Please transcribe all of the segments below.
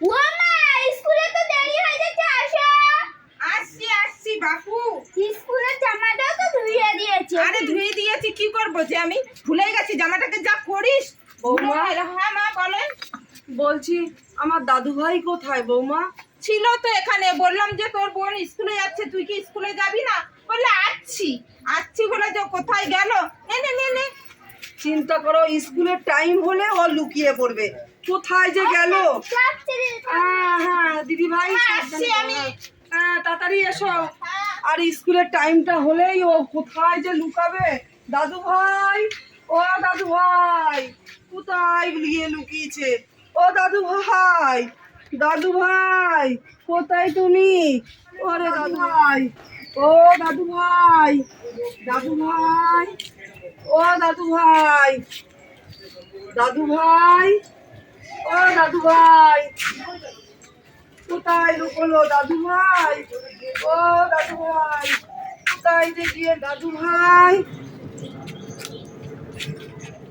ও মা স্কুলে তো দেরি হয়ে যাচ্ছে আসো। আসছি আসছি বাপু। স্কুলের জামাটাও তো ধুইয়ে দিয়েছে। আরে ধুয়ে দিয়েছি কি করব যে আমি? ভুলে গেছি জামাটাকে যা করিস বৌমা? হ্যাঁ মা বলেন বলছি আমার দাদু ভাই কোথায় বৌমা? ছিল তো এখানে বললাম যে তোর বোন স্কুলে যাচ্ছে তুই কি স্কুলে যাবি না? বললে আসছি আসছি বলে যে কোথায় গেল? নে নে নে নে। চিন্তা করো স্কুলের টাইম হলে ও লুকিয়ে পড়বে। কোথায় যে গেল? হ্যাঁ হ্যাঁ দিদি ভাই আসছি আমি। হ্যাঁ। তাড়াতাড়ি এসো। আর স্কুলের টাইমটা হলেই ও কোথায় যে লুকাবে? দাদু ভাই ও দাদু ভাই কোথায় গিয়ে লুকিয়েছে? ও দাদু ভাই দাদু ভাই কোথায় তুমি? ওরে দাদু ভাই ও দাদু ভাই দাদু ভাই ও দাদু ভাই দাদু ভাই। ও দাদু ভাই। কোথায় লুকলো দাদু ভাই? ও দাদু ভাই, কোথায় দাদু ভাই?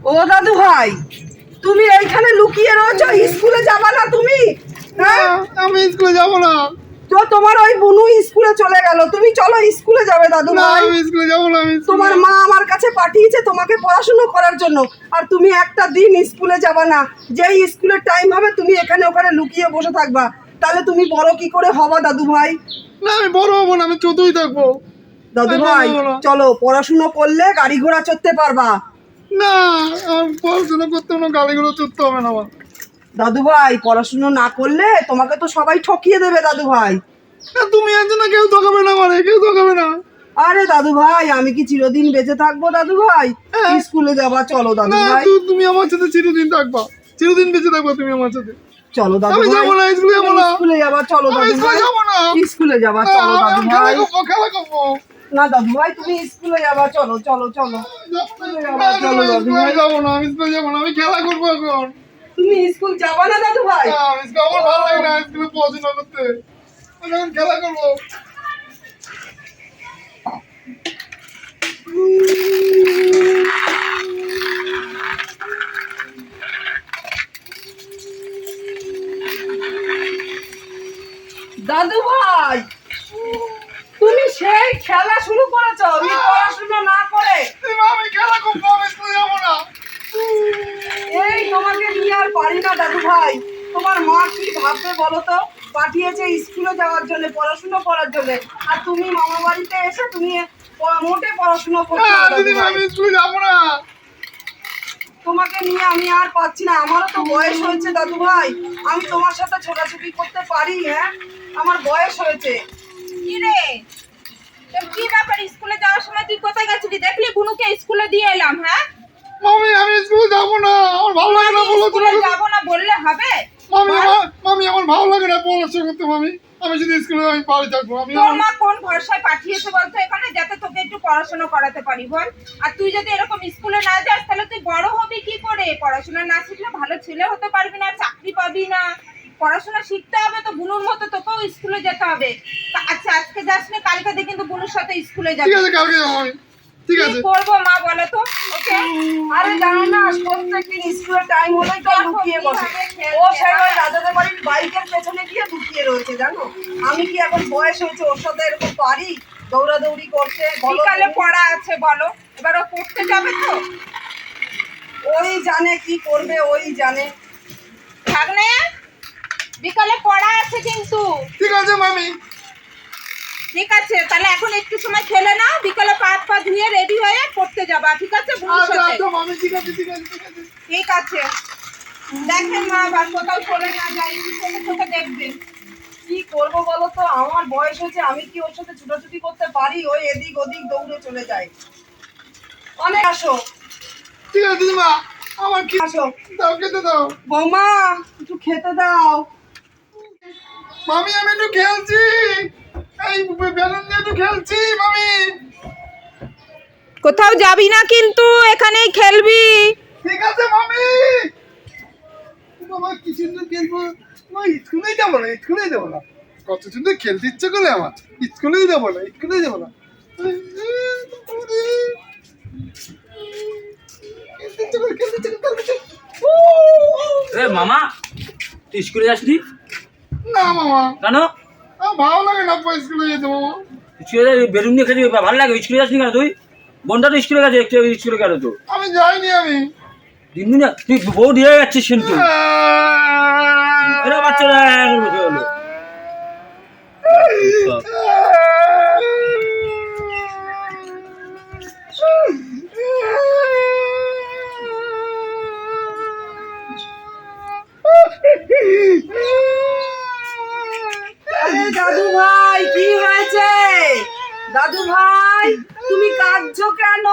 ও দাদু ভাই, তুমি এইখানে লুকিয়ে রয়েছো? স্কুলে যাবা না তুমি? হ্যাঁ? আমি স্কুলে যাব না। তো তোমার ওই বুনু স্কুলে চলে গেল। তুমি চলো স্কুলে যাবে দাদু ভাই। আমি স্কুলে যাব না আমি তোমার মা আমার কাছে পাঠিয়েছে তোমাকে পড়াশোনা করার জন্য। আর তুমি একটা দিন স্কুলে যাবা না। যেই স্কুলের টাইম হবে তুমি এখানে ওখানে লুকিয়ে বসে থাকবা। তাহলে তুমি বড় কি করে হবা দাদু ভাই? না আমি বড় হব না আমি ছোটই থাকব। দাদু ভাই চলো পড়াশোনা করলে গাড়ি ঘোড়া চড়তে পারবা। না পড়াশোনা করতে কোনো গালিগুলো চড়তে হবে না আমার। দাদু ভাই পড়াশোনা না করলে তোমাকে তো সবাই ঠকিয়ে দেবে দাদু ভাই না, তুমি আছো না কেউ ধোকাবে না মানে কেউ ধোকাবে না। আরে দাদু ভাই আমি কি চিরদিন বেঁচে থাকব দাদু ভাই হ্যাঁ। স্কুলে যাবা? চলো দাদু ভাই তুমি আমার সাথে চিরদিন থাকবা। চিরদিন বেঁচে থাকবা তুমি আমার সাথে। চলো দাদু ভাই যাব না, স্কুলে যাব না। স্কুলে যাবা চলো দাদু ভাই যাব না। স্কুলে যাবা? চলো দাদু ভাই খেলা করব না দাদু ভাই তুমি স্কুলে যাবা। চলো চলো চলো। না, আমি স্কুলে যাব না আমি স্কুলে যাব না আমি খেলা করব এখন। তুমি স্কুল যাবা না দাদু ভাই? না, আমি আমার ভালো লাগে না স্কুলে পড়াশোনা করতে। এখন খেলা করব। দাদু ভাই তুমি সেই খেলা শুরু করেছ। আমি পড়াশোনা না করে এবার আমি খেলা করব আমি স্কুলে যাব না। এই তোমাকে নিয়ে আর পারি না দাদু ভাই। তোমার মা কি ভাববে বলো তো? পাঠিয়েছে স্কুলে যাওয়ার জন্য পড়াশোনা করার জন্য। আর তুমি মামা বাড়িতে এসে তুমি মোটে পড়াশোনা করছ তোমাকে নিয়ে আমি আর পাচ্ছি না। আমারও তো বয়স হয়েছে দাদু ভাই। আমি তোমার সাথে ছোটাছুটি করতে পারি হ্যাঁ? আমার বয়স হয়েছে। কি রে? কি ব্যাপার? স্কুলে যাওয়ার সময় তুই কোথায় গেছিলি? দেখলি বুনুকে স্কুলে দিয়ে এলাম হ্যাঁ? মামি আমি স্কুলে যাব না। আমার ভালো লাগে না বলো তুমি। যাব না বললে হবে? মামি আমার মামি আমার ভালো লাগে না পড়াশোনা করতে মামি। আমি যদি স্কুলে আমি বাড়ি থাকব আমি তোর মা কোন ভরসায় পাঠিয়েছে বলতো এখানে? যাতে তোকে একটু পড়াশোনা করাতে পারি বল। আর তুই যদি এরকম স্কুলে না যাস তাহলে তুই বড় হবি কি করে? পড়াশোনা না শিখলে ভালো ছেলে হতে পারবি না চাকরি পাবি না। পড়াশোনা শিখতে হবে তো বুনুর মতো তোকেও স্কুলে যেতে হবে। আচ্ছা আজকে যাস না কালকে কিন্তু বুনুর সাথে স্কুলে ঠিক যাবি আছে কালকে যাব আমি। ঠিক আছে। করব মা বলো তো? ওকে? আরে জানো না প্রত্যেকদিন টাইম হলেই তো লুকিয়ে বসে। ও সেই ওই রাজাদের বাড়ির বাইকের পেছনে গিয়ে লুকিয়ে রয়েছে জানো? আমি কি এখন বয়স হয়েছে ওর সাথে এরকম পারি? দৌড়াদৌড়ি করতে বিকালে পড়া আছে বলো? এবার ও পড়তে যাবে তো? ওই জানে কি করবে ওই জানে। থাক বিকালে পড়া আছে কিন্তু। ঠিক আছে মামি। ঠিক আছে তাহলে এখন একটু সময় খেলে নাও বিকালে পাত পা ধুয়ে রেডি হয়ে পড়তে যাবা ঠিক আছে বুনুর আচ্ছা আচ্ছা ঠিক আছে ঠিক আছে দেখেন মা আবার কোথাও চলে না যাই চোখে দেখবেন কি করব বলো তো? আমার বয়স হয়েছে আমি কি ওর সাথে ছুটাছুটি করতে পারি? ওই এদিক ওদিক দৌড়ে চলে যায়। অনেক আসো। ঠিক আছে দিদিমা আমার কি আসো। দাও খেতে দাও। বৌমা একটু খেতে দাও। মামি আমি একটু খেলছি। এই বেলুন নিয়ে একটু খেলছি মামি কোথাও যাবি না কিন্তু এখানেই খেলবি। ঠিক আছে মামি বাবা কি সুন্দর খেলব মা স্কুলেই যাব না স্কুলেই যাব না। কত সুন্দর খেলতে ইচ্ছে করে আমার স্কুলেই যাব না স্কুলেই যাব না। মামা তুই স্কুলে যাসনি? না মামা। কেন? ভালো লাগে না স্কুলে যেতে মামা স্কুলে বেলুন দিয়ে খেতে ভালো লাগে স্কুলে যাসনি কেন তুই? বোনটা তো স্কুলে গেছে একটু স্কুলে গেল তো। আমি যাইনি আমি। দিন দিন তুই বউ দিয়ে যাচ্ছিস কিন্তু। বাচ্চারা দাদু ভাই কি হয়েছে? দাদু ভাই তুমি কাঁদছো কেন?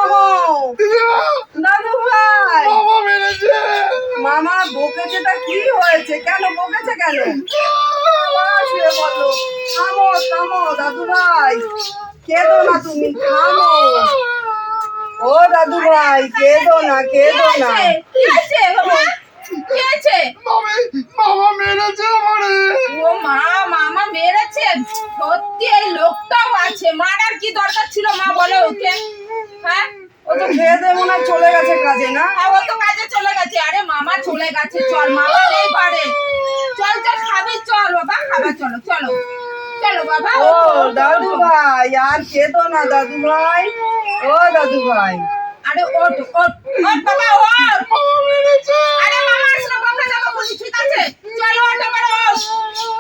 দাদু ভাই মামা মেরেছে। মামা বকেছে তা কি হয়েছে? কেন বকেছে কেন? বলো থামো থামো দাদু ভাই। কেঁদো না তুমি থামো ও দাদু ভাই কেঁদো না কেঁদো না। কি মামা মামা মেরেছে আমারে। ও মা মামা মেরেছে? সত্যি এই লোকটাও আছে মারার কি দরকার ছিল মা বলে ওকে? হ্যাঁ? ও তো খেয়ে দিয়ে মনে চলে গেছে কাজে না? হ্যাঁ ও তো কাজে চলে গেছে। আরে মামা চলে গেছে। চল মামা নেই পারে চল চল খাবি চল বাবা খাবা চলো চলো। চলো বাবা। ও দাদু ভাই আর কেঁদো না দাদু ভাই ও দাদু ভাই আরে ওট ওট ওট বাবা ওট আরে মামা আসলে বকে যাব বলি? ঠিক আছে? চলো ওটো বড় ওঠ।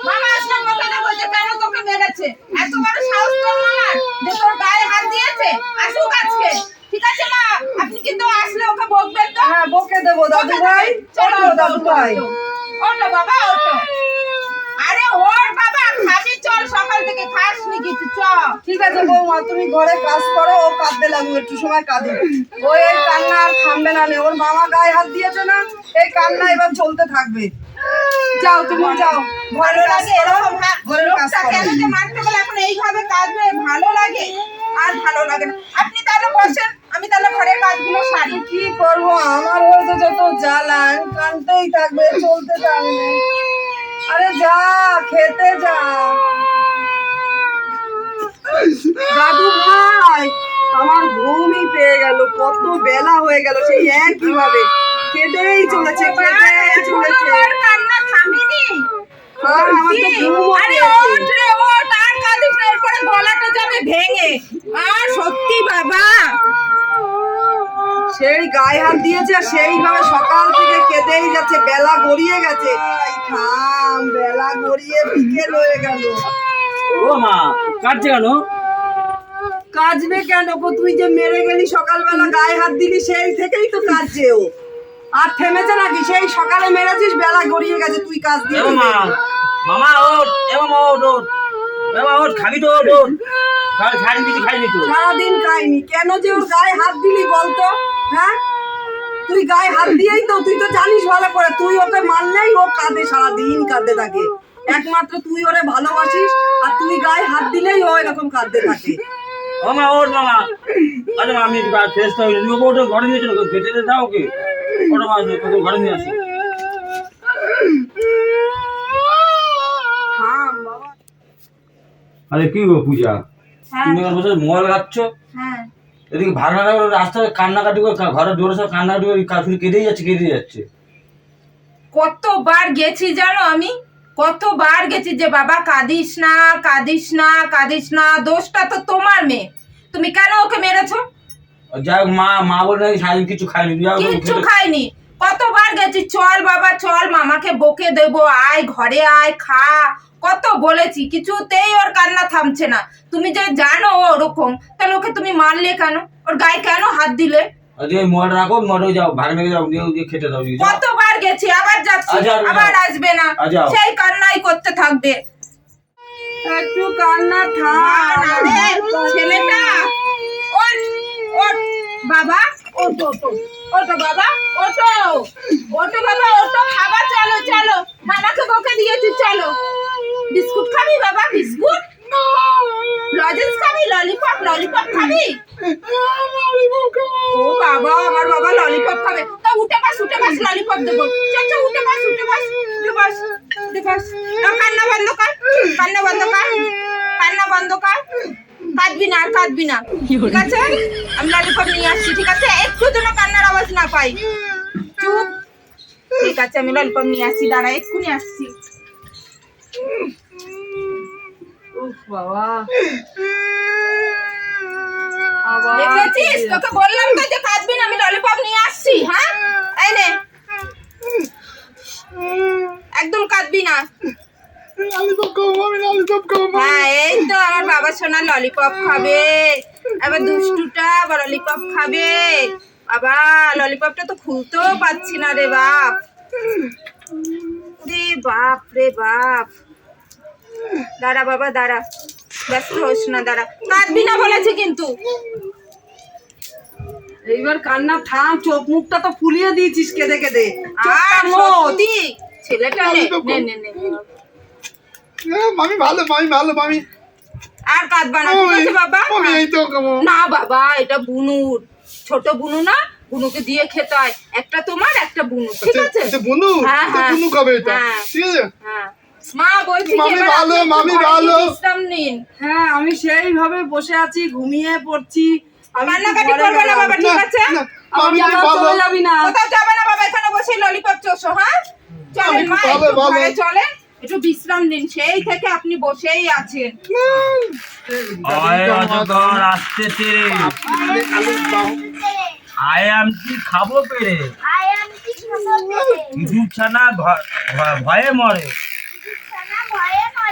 মামা আসলে বকে যাব? যে কেন তোকে মেরেছে? এত বড় সাহস তোর মামার যে তোর গায়ে হাত দিয়েছে? আসুক আজকে। ঠিক আছে মা? আপনি কিন্তু আসলে ওকে বকবেন তো? হ্যাঁ বকে দেবো দাদু ভাই চলো দাদু ভাই ওটো বাবা ওটো আরে খাবি চল সকাল থেকে খাসনি কিছু চ ঠিক আছে বৌমা তুমি ঘরে কাজ করো ও কাঁদতে লাগবে একটু সময় কাঁদে। ওই এই কান্না আর থামবে না নে ওর মামা গায়ে হাত দিয়েছে না এই কান্না এবার চলতে থাকবে। যাও তুমি যাও। ভালো লাগে এরকম কেন যে মারতে গেলে এখন এইভাবে কাঁদবে ভালো লাগে? আর ভালো লাগে না। আপনি তাহলে বসেন আমি তাহলে ঘরের কাজগুলো সারি। কি করব? আমার হয়েছে যত জ্বালা আমি কানতেই থাকবে চলতে থাকবে আরে যা খেতে যা। দাদু ভাই আমার ঘুমই পেয়ে গেল কত বেলা হয়ে গেল সেই একই ভাবে কেঁদেই চলেছে কেঁদেই চলেছে। কান্না থামিনি আর আমার তো ঘুমও আরে ওঠ রে ওঠ আর কাঁদিস না, এরপরে গলাটা যাবে ভেঙে। আর সত্যি বাবা। সেই গায়ে হাত দিয়েছে আর সেইভাবে সকাল থেকে কেঁদেই যাচ্ছে বেলা গড়িয়ে গেছে। থাম বেলা গড়িয়ে বিকেল হয়ে গেল। ও মা কাটছে কেন? কাজবে কেন গো? তুই যে মেরে গেলি সকালবেলা গায়ে হাত দিলি সেই থেকেই তো কাজছে ও। আর থেমেছে নাকি? সেই সকালে মেরেছিস বেলা গড়িয়ে গেছে তুই কাজ দিয়ে মা মামা ওট এ মামা ওট এ মামা ওট খাবি তো ওট খাই খাই কিছু খাইনি তো সারাদিন খাইনি। কেন যে ওর গায়ে হাত দিলি বলতো? হ্যাঁ? তুই গায়ে হাত দিয়েই তো তুই তো জানিস ভালো করে তুই ওকে মারলেই ও কাঁদে সারাদিন কাঁদে থাকে একমাত্র তুই ওরে ভালোবাসিস আর তুই গায়ে হাত দিলেই ও এরকম কাঁদতে থাকে। মামা ওট মামা। আরে আমি তো ওটা ঘরে নিয়ে চলো দে দাও ওকে। ওটা ঘরে নিয়ে আসো। আরে কি গো পূজা? হ্যাঁ। তুমি বসে মোবাইল ঘাটছ? হ্যাঁ। এদিকে ভাড়া করে রাস্তায় কান্নাকাটি করে ঘরের জোরে সব কান্নাকাটি করে কা- শুধু কেঁদেই যাচ্ছে কেঁদেই যাচ্ছে। কতবার গেছি জানো আমি? কতবার গেছি যে বাবা কাঁদিস না কাঁদিস না কাঁদিস না দোষটা তো তোমার মেয়ে। তুমি কেন ওকে মেরেছো? যাই মা মা বলে সারাদিন কিছু খাইনি কিচ্ছু খাইনি। কতবার গেছি চল বাবা চল মামাকে বকে দেবো আয় ঘরে আয় খা। কত বলেছি কিছুতেই ওর কান্না থামছে না। তুমি যে জানো ওরকম তাহলে ওকে তুমি মারলে কেন? ওর গায়ে কেন হাত দিলে? দিয়ে মোবাইল রাখো মোবাইল যাও ভাড়া মেঘে যাও দিয়ে খেতে দাও। কতবার গেছি আবার যাচ্ছি আবার আসবে না। সেই কান্নাই করতে থাকবে। একটু কান্না থাম আরে, ছেলেটা ওঠ ওঠ। বাবা ওঠো ওঠো। ওঠো বাবা ওঠো। ওঠো বাবা ওঠো। খাবার চলো চলো। মামাকে বকে দিয়েছি চলো। বিস্কুট খাবি বাবা বিস্কুট? লজেন্স খাবি ললিপপ ললিপপ খাবি? ও বাবা, আমার বাবা ললিপপ খাবে। তা উঠে পাস উঠে পাস ললিপপ দেবো। চল চল, উঠে পাস উঠে পাস উঠে পাস উঠে পাস কান্না বন্ধ কর, কান্না বন্ধ কর, কান্না বন্ধ কর। কাঁদবি না আর কাঁদবি না। ঠিক আছে? আমি ললিপপ নিয়ে আসছি, ঠিক আছে? একটু যেন কান্নার আওয়াজ না পাই। চুপ। ঠিক আছে, আমি ললিপপ নিয়ে আসছি, দাঁড়া, এক্ষুনি আসছি। উফ বাবা। দেখেছিস? তোকে বললাম তো যে কাঁদবি না আমি ললিপপ নিয়ে আসছি হ্যাঁ? এই নে। একদম কাঁদবি না। লালিপপ খাব আমি লালিপপ খাব হ্যাঁ এই তো আমার বাবা সোনা ললিপপ খাবে। এবার দুষ্টুটা আবার ললিপপ খাবে। বাবা ললিপপটা তো খুলতেও পাচ্ছি না রে বাপ। রে বাপ রে বাপ। দাঁড়া বাবা দাঁড়া। ব্যস্ত হোস না দাঁড়া। কাঁদবি না বলেছি কিন্তু। এইবার কান্না থাম চোখ মুখটা তো ফুলিয়ে দিয়েছিস কেঁদে কেঁদে। আর সত্যি। ছেলেটা নে নে নে নে। হ্যাঁ, মামি ভালো মামি ভালো মামি। আর কাঁদবা না ঠিক আছে বাবা? খাব। না বাবা এটা বুনুর। ছোট বুনু না বুনুকে দিয়ে খেতে হয়। একটা তোমার একটা বুনু ঠিক আছে? এটা বুনু? হ্যাঁ, হ্যাঁ। বুনু খাবে এটা। হ্যাঁ। ঠিক আছে? হ্যাঁ। মা বলছি মামি ভালো, মামি ভালো। বিশ্রাম নিন। হ্যাঁ আমি সেইভাবে বসে আছি ঘুমিয়ে পড়ছি। আমি একটু কান্নাকাটি করবে না বাবা ঠিক আছে? চলে যাবি না। কোথাও যাবে না বাবা এখানে বসে ললিপপ চোষো হ্যাঁ? চলেন মা ভালো, একটু ভালো। ঘরে চলেন। একটু বিশ্রাম নিন সেই থেকে আপনি বসেই আছেন। আয় আমি খাব পেরে। ভয়ে মরে।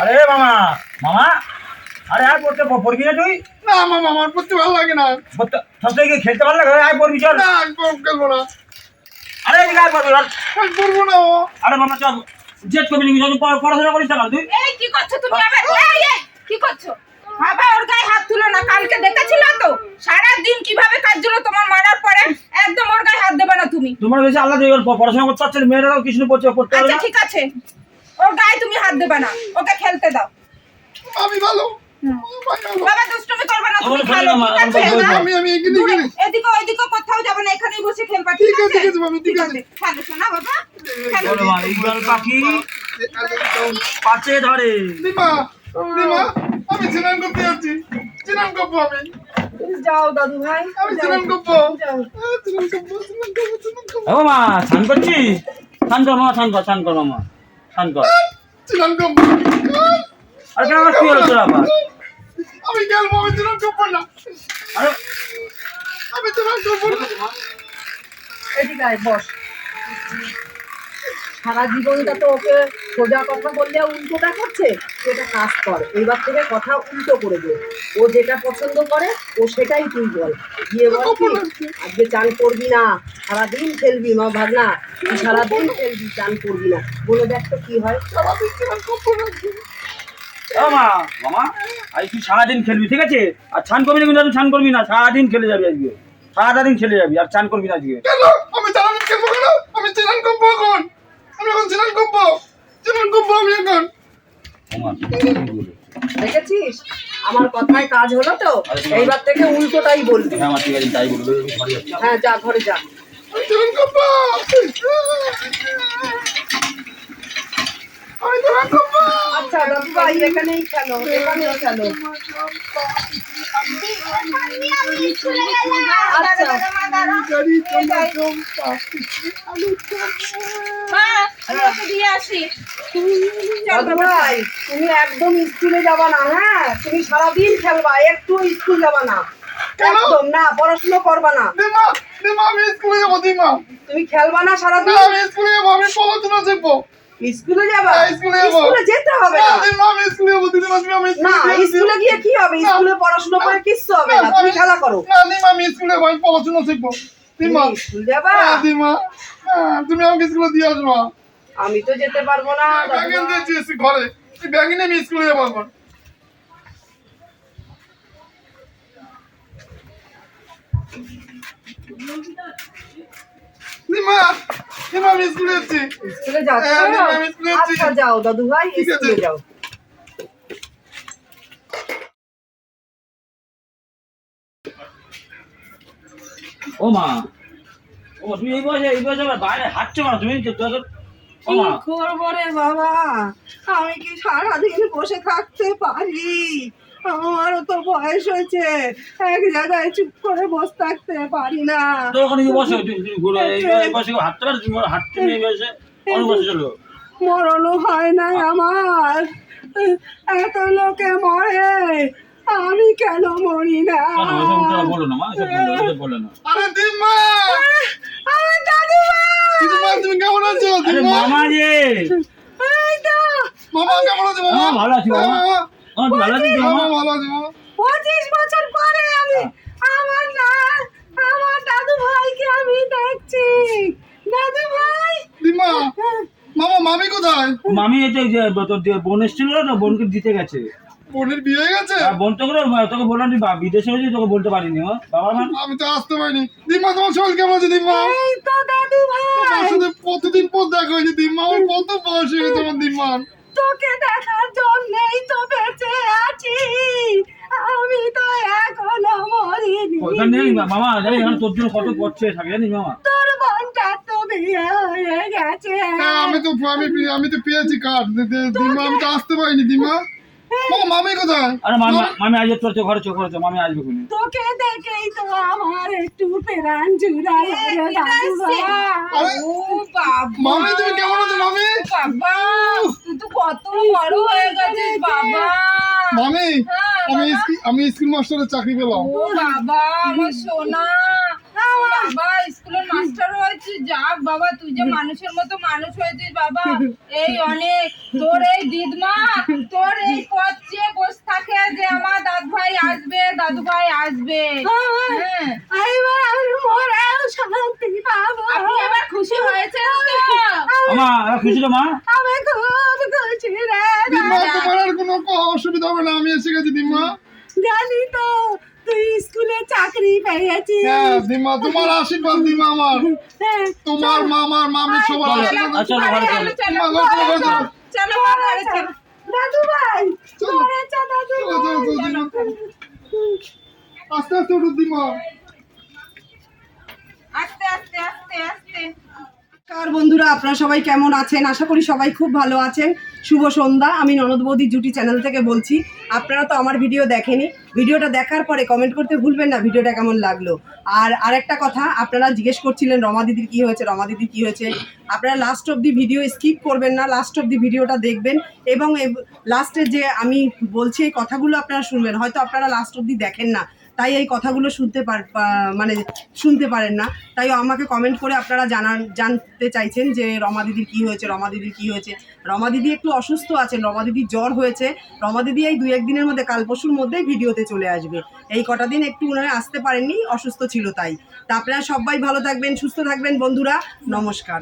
আরে মামা মামা আরে আয় পড়তে পড়বি না তুই? না মামা আমার পড়তে ভালো লাগে না। পড়তে সবথেকে গিয়ে খেলতে ভালো লাগে? আয় পড়বি চল। না আমি খেলব না। আরে পড়বি চল। আমি পড়ব না আরে মামা চল। পড়াশোনা করিস না তুই? এই কি করছ তুমি আবার? এই এই কি করছ? বাবা ওর গায়ে হাত তুলো না কালকে দেখেছিল তো? সারা দিন কীভাবে কাজগুলো তোমার মারার পরে একদম ওর গায়ে হাত দেবে না তুমি। তোমার বেশি আল্লাহ দিয়ে পড়াশোনা করতে চাচ্ছে মেয়েরাও কিছু পড়ছে পড়তে পারবে আচ্ছা ঠিক আছে। ওর গায়ে তুমি হাত দেবে না। ওকে খেলতে দাও। আমি ভালো। বাবা দুষ্টুমি করবে না তুমি খেলো। আমি আমি দূরে, এদিকে ওইদিকে কোথাও যাবে না এখানেই বসে খেলবা ঠিক ঠিক আছে ঠিক আছে মামি ঠিক আছে। খেলো শোনা বাবা। খেলো। বলো মা ইগল পাখি। পাচে ধরে। দিমা দিমা আমি স্নান করতে যাচ্ছি স্নান করব আমি। যাও দাদু ভাই। আমি। স্নান করব যাও। স্নান করব স্নান করব স্নান করব ও মা স্নান করছিস? স্নান কর মামা স্নান কর স্নান কর মামা স্নান কর। করব আহ, আর কেন আমার কি হলো তোর আবার? আমি খেলব আমি স্নান করব না। আরে আমি স্নান করব না। এদিকে আয়, বস। সারা জীবনটা তো ওকে সোজা কথা বললে উল্টোটা করছে সেটা কাজ কর। এইবার থেকে কথা উল্টো করে দে। ও যেটা পছন্দ করে ও সেটাই তুই বল। গিয়ে বল কি, আজকে চান করবি না? সারাদিন খেলবি মা ভাবনা তুই সারাদিন খেলবি চান করবি না? বলে দেখ তো কি হয়। সারাদিন স্নান করব না ও মা মামা আজ তুই সারাদিন খেলবি ঠিক আছে? আর স্নান করবি না কিন্তু আমি করবি না সারাদিন খেলে যাবি আজকে। সারাদিন খেলে যাবি আর স্নান করবি না আজকে। আমি সারাদিন খেলব কেন? আমি স্নান করব এখন। আমি এখন স্নান করব স্নান করব আমি এখন? দেখেছিস আমার কথায় কাজ হলো তো এইবার থেকে উল্টোটাই বলবি হ্যাঁ ঠিক আছে তাই বলব আমি ঘরে যাচ্ছি হ্যাঁ যা ঘরে যা আমি করব করব আচ্ছা দাদু ভাই এখানেই খেলো এখানেই খেলো আচ্ছা ভাই তুমি একদম স্কুলে যাবা না হ্যাঁ? তুমি সারাদিন খেলবা একটু স্কুল যাবা না। একদম না পড়াশুনো করবা না। দিমা দিমা আমি স্কুলে যাব দিমা তুমি খেলবা না সারাদিন? আমি স্কুলে যাব আমি পড়াশোনা শিখব স্কুলে যাবা? হ্যাঁ, স্কুলে যেতে হবে না আমি স্কুলে যাব আমি না স্কুলে গিয়ে কি হবে? স্কুলে পড়াশোনা করে কিচ্ছু হবে না। তুমি খেলা করো। না আমি স্কুলে যাব আমি পড়াশোনা শিখব দিমা স্কুল যাবা? হ্যাঁ দিমা হ্যাঁ, তুমি আমাকে স্কুলে দিয়ে আসবা। আমি তো যেতে পারব না দিয়েছি ঘরে। তুই আমি স্কুলে আমি যাচ্ছি। স্কুলে যাচ্ছ? হ্যাঁ, স্কুলে যাচ্ছি। আচ্ছা যাও দাদু ভাই স্কুলে যাও। ও মা ও তুমি এই বয়সে এই বয়সে আবার বাইরে হাঁটছো না তুমি তো- কি করব রে বাবা আমি কি সারাদিন বসে থাকতে পারি? আমারও তো বয়স হয়েছে। এক জায়গায় চুপ করে বসে থাকতে পারি না। তো ওখানে কি বসে তুমি তুমি ঘুরে। এই এই হাঁটতে পারো তুমি হাঁটতে নিয়ে বসে অনেক বসে চলো মরণও হয় নাই আমার। এত লোকে মরে আমি কেন মরি না? বলো না আরে দিম্মা আমার দাদু দিম্মা তুমি কেমন আছো? মামা যে। মামা কেমন আছো মামা? ভালো আছি, মামা। ও তুই ভালো আছিস মামা মামা? ভালো আছি মামা। পঁচিশ বছর পরে আমি আমার না আমার দাদু ভাইকে আমি দেখছি। দাদু ভাই দিম্মা মামা মামি কোথায়? মামি এতে যে তোর বোন এসেছিল না বোনকে দিতে গেছে। বোনের বিয়ে হয়ে গেছে? আর বোন তোকে তোকে বললাম তুই বিদেশে হয়েছিস তোকে বলতে পারিনি ও বাবা আমার আমি তো আসতে পারিনি। দিম্মা তোমার শরীর কেমন আছে দিম্মা? এই তো দাদু ভাই। তোমার সাথে প্রতিদিন পর দেখা হয়েছে দিম্মা। আমার কত বয়স হয়ে আমার দিম্মার। তোকে দেখার জন্যই তো বেঁচে আছি। আমি তো এখনও মরিনি। ওখানে নেই মামা জানি এখানে তোর জন্য কত করছে থাকে জানিস মামা? তোর বোনটা তো বিয়ে হয়ে গেছে। হ্যাঁ আমি তো আমি আমি তো পেয়েছি কার্ড দিম্মা আমি তো আসতে পারিনি দিম্মা। মামা মামি কোথায়? আরে মামি মামি আজ তোর চো ঘরে চো মামি আসবে কোনি তোকে দেখেই তো আমার একটু রে আরে ও বাবা। মামি তুমি কেমন আছো মামি? বাবা তুই তো কত বড় হয়ে গেছিস বাবা। মামি আমি স্কুল- আমি স্কুল মাস্টারের চাকরি পেলাম। ও বাবা আমার সোনা। বাবা স্কুলের মাস্টার হয়েছিস যাক বাবা তুই যে মানুষের মতো মানুষ হয়েছিস বাবা এই অনেক। তোর এই দিদমা তোর এই পথ চেয়ে বসে থাকে যে আমার দাদু ভাই আসবে দাদু ভাই আসবে। হ্যাঁ। আপনি এবার খুশি হয়েছেন তো? খুশি মা? আমি খুব খুশি রে কোনো অসুবিধা হবে না আমি এসে গেছি দিম্মা। জানি তো। চাকরি পেয়েছি। দিমা তোমার আশীর্বাদ দিমা আমার। হ্যাঁ, তোমার মামার মামি সবার আশীর্বাদ চলো। ঘরে চলো, চলো। ঘরে চলো দাদু ভাই। আস্তে আস্তে উঠো দিম্মা আস্তে আস্তে আস্তে আস্তে। নমস্কার বন্ধুরা, আপনারা সবাই কেমন আছেন? আশা করি সবাই খুব ভালো আছেন। শুভ সন্ধ্যা, আমি ননদ বৌদি জুটি চ্যানেল থেকে বলছি। আপনারা তো আমার ভিডিও দেখেনি। ভিডিওটা দেখার পরে কমেন্ট করতে ভুলবেন না, ভিডিওটা কেমন লাগল। আর আরেকটা কথা, আপনারা জিজ্ঞেস করছিলেন রমা দিদির কী হয়েছে, রমা দিদির কী হয়েছে? আপনারা last of the video skip করবেন না লাস্ট অব দি ভিডিওটা দেখবেন। এবং লাস্টে যে আমি বলছি এই কথাগুলো আপনারা শুনবেন। হয়তো আপনারা লাস্ট অব দি দেখেন না। তাই এই কথাগুলো শুনতে পার মানে শুনতে পারেন না। তাই আমাকে কমেন্ট করে আপনারা জানান, জানতে চাইছেন যে রমা দিদির কী হয়েছে, রমা দিদির কী হয়েছে। রমা দিদি একটু অসুস্থ আছেন, রমা দিদির জ্বর হয়েছে। রমা দিদি এই দু একদিনের মধ্যে কাল পরশুর মধ্যেই ভিডিওতে চলে আসবে। এই কটা দিন একটু উনারা আসতে পারেননি, অসুস্থ ছিল তাই। তা আপনারা সবাই ভালো থাকবেন, সুস্থ থাকবেন, বন্ধুরা, নমস্কার।